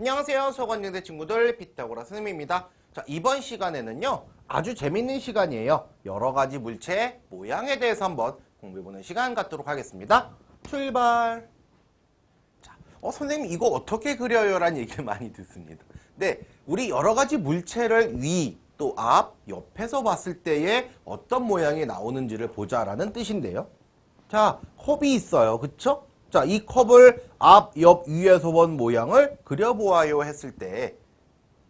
안녕하세요. 소관영대 친구들 피타고라 선생님입니다. 자, 이번 시간에는요. 아주 재밌는 시간이에요. 여러 가지 물체 모양에 대해서 한번 공부해보는 시간 갖도록 하겠습니다. 출발. 자, 어, 선생님 이거 어떻게 그려요? 라는 얘기를 많이 듣습니다. 네, 우리 여러 가지 물체를 위, 또 앞, 옆에서 봤을 때에 어떤 모양이 나오는지를 보자라는 뜻인데요. 자, 컵이 있어요. 그쵸? 자, 이 컵을 앞, 옆, 위에서 본 모양을 그려보아요 했을 때,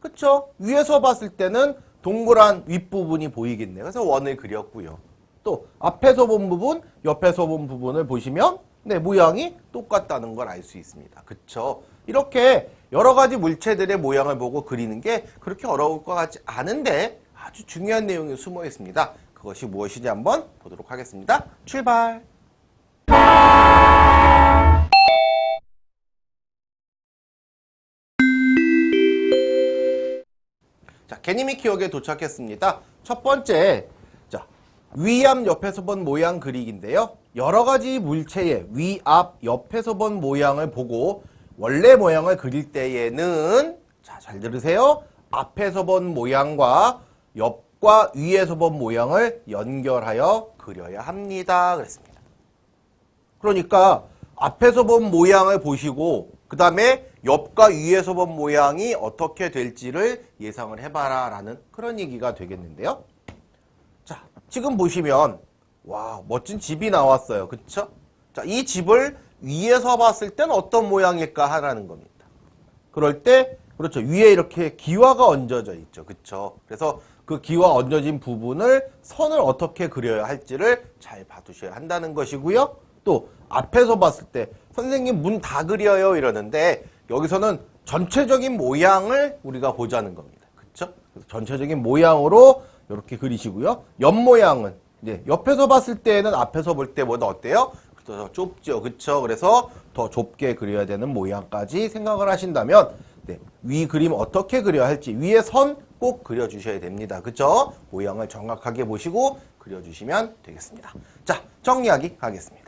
그쵸? 위에서 봤을 때는 동그란 윗부분이 보이겠네요. 그래서 원을 그렸고요. 또 앞에서 본 부분, 옆에서 본 부분을 보시면 네, 모양이 똑같다는 걸 알 수 있습니다. 그쵸? 이렇게 여러 가지 물체들의 모양을 보고 그리는 게 그렇게 어려울 것 같지 않은데 아주 중요한 내용이 숨어 있습니다. 그것이 무엇인지 한번 보도록 하겠습니다. 출발! 기억에 도착했습니다. 첫 번째, 자, 위앞 옆에서 본 모양 그리기인데요. 여러 가지 물체의 위앞 옆에서 본 모양을 보고 원래 모양을 그릴 때에는 자, 잘 들으세요. 앞에서 본 모양과 옆과 위에서 본 모양을 연결하여 그려야 합니다. 그랬습니다. 그러니까 앞에서 본 모양을 보시고 그 다음에 옆과 위에서 본 모양이 어떻게 될지를 예상을 해봐라 라는 그런 얘기가 되겠는데요. 자, 지금 보시면 와 멋진 집이 나왔어요. 그쵸? 자, 이 집을 위에서 봤을 땐 어떤 모양일까 하라는 겁니다. 그럴 때 그렇죠. 위에 이렇게 기와가 얹어져 있죠. 그쵸? 그래서 그 기와 얹어진 부분을 선을 어떻게 그려야 할지를 잘 봐두셔야 한다는 것이고요. 또 앞에서 봤을 때 선생님 문 다 그려요 이러는데 여기서는 전체적인 모양을 우리가 보자는 겁니다. 그렇죠? 전체적인 모양으로 이렇게 그리시고요. 옆 모양은 이제 옆에서 봤을 때는 앞에서 볼 때보다 어때요? 더 좁죠. 그렇죠? 그래서 더 좁게 그려야 되는 모양까지 생각을 하신다면 네, 위 그림 어떻게 그려야 할지 위에 선 꼭 그려주셔야 됩니다. 그렇죠? 모양을 정확하게 보시고 그려주시면 되겠습니다. 자, 정리하기 하겠습니다.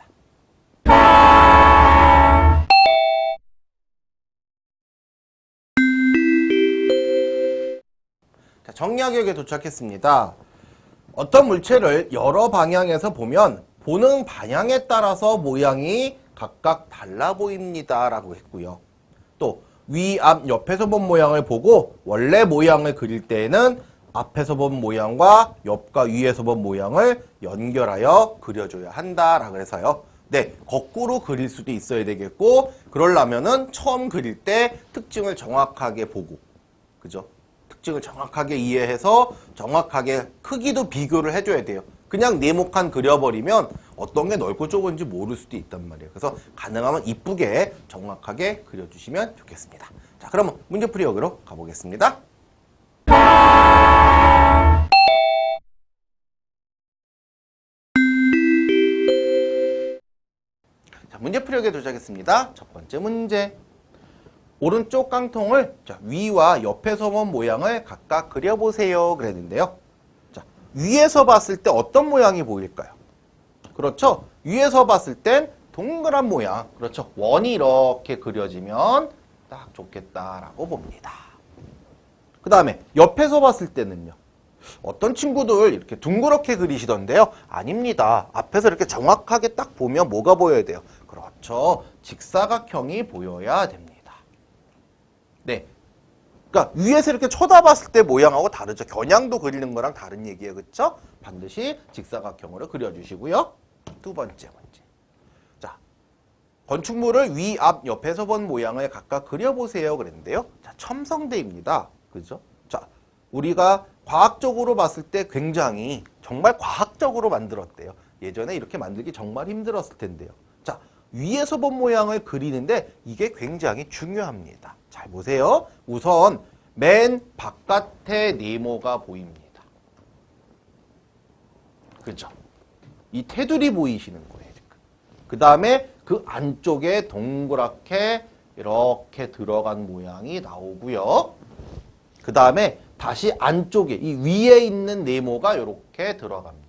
자, 정리하기에 도착했습니다. 어떤 물체를 여러 방향에서 보면 보는 방향에 따라서 모양이 각각 달라 보입니다. 라고 했고요. 또 위, 앞, 옆에서 본 모양을 보고 원래 모양을 그릴 때에는 앞에서 본 모양과 옆과 위에서 본 모양을 연결하여 그려줘야 한다라고 해서요. 네, 거꾸로 그릴 수도 있어야 되겠고 그러려면은 처음 그릴 때 특징을 정확하게 보고 그죠? 특징을 정확하게 이해해서 정확하게 크기도 비교를 해줘야 돼요. 그냥 네모칸 그려버리면 어떤 게 넓고 좁은지 모를 수도 있단 말이에요. 그래서 가능하면 이쁘게 정확하게 그려주시면 좋겠습니다. 자, 그러면 문제풀이역으로 가보겠습니다. 자, 문제풀이역에 도착했습니다. 첫 번째 문제. 오른쪽 깡통을 자, 위와 옆에서 본 모양을 각각 그려보세요. 그랬는데요. 자, 위에서 봤을 때 어떤 모양이 보일까요? 그렇죠? 위에서 봤을 땐 동그란 모양. 그렇죠? 원이 이렇게 그려지면 딱 좋겠다라고 봅니다. 그 다음에 옆에서 봤을 때는요. 어떤 친구들 이렇게 둥그렇게 그리시던데요. 아닙니다. 앞에서 이렇게 정확하게 딱 보면 뭐가 보여야 돼요? 그렇죠. 직사각형이 보여야 됩니다. 네. 그러니까 위에서 이렇게 쳐다봤을 때 모양하고 다르죠. 겨냥도 그리는 거랑 다른 얘기예요. 그렇죠? 반드시 직사각형으로 그려주시고요. 두 번째 문제. 자, 건축물을 위, 앞, 옆에서 본 모양을 각각 그려보세요. 그랬는데요. 자, 첨성대입니다. 그죠? 자, 우리가 과학적으로 봤을 때 굉장히 정말 과학적으로 만들었대요. 예전에 이렇게 만들기 정말 힘들었을 텐데요. 자, 위에서 본 모양을 그리는데 이게 굉장히 중요합니다. 잘 보세요. 우선 맨 바깥에 네모가 보입니다. 그죠? 이 테두리 보이시는 거예요. 그 다음에 그 안쪽에 동그랗게 이렇게 들어간 모양이 나오고요. 그 다음에 다시 안쪽에 이 위에 있는 네모가 이렇게 들어갑니다.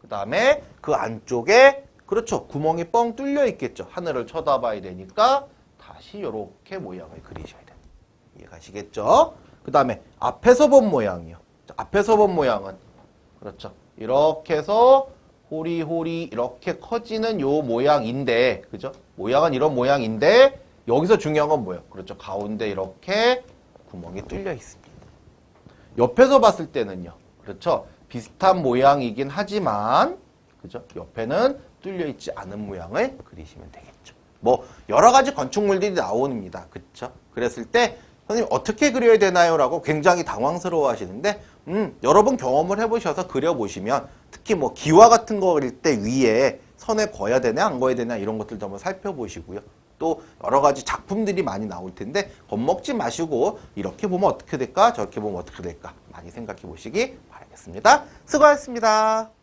그 다음에 그 안쪽에 그렇죠 구멍이 뻥 뚫려 있겠죠 하늘을 쳐다봐야 되니까 다시 이렇게 모양을 그리셔야 돼요. 이해가시겠죠? 그 다음에 앞에서 본 모양이요. 자, 앞에서 본 모양은 그렇죠. 이렇게 해서 호리호리 이렇게 커지는 요 모양인데 그죠? 모양은 이런 모양인데 여기서 중요한 건 뭐예요? 그렇죠. 가운데 이렇게 구멍이 뚫려 있습니다. 옆에서 봤을 때는요. 그렇죠. 비슷한 모양이긴 하지만 그죠? 옆에는 뚫려 있지 않은 모양을 그리시면 되겠죠. 뭐 여러 가지 건축물들이 나옵니다. 그렇죠? 그랬을 때 선생님 어떻게 그려야 되나요? 라고 굉장히 당황스러워 하시는데 음, 여러분 경험을 해보셔서 그려보시면 특히 뭐 기와 같은 거 그릴 때 위에 선에 그어야 되냐 안 그어야 되냐 이런 것들도 한번 살펴보시고요. 또 여러 가지 작품들이 많이 나올 텐데 겁먹지 마시고 이렇게 보면 어떻게 될까 저렇게 보면 어떻게 될까 많이 생각해 보시기 바라겠습니다. 수고하셨습니다.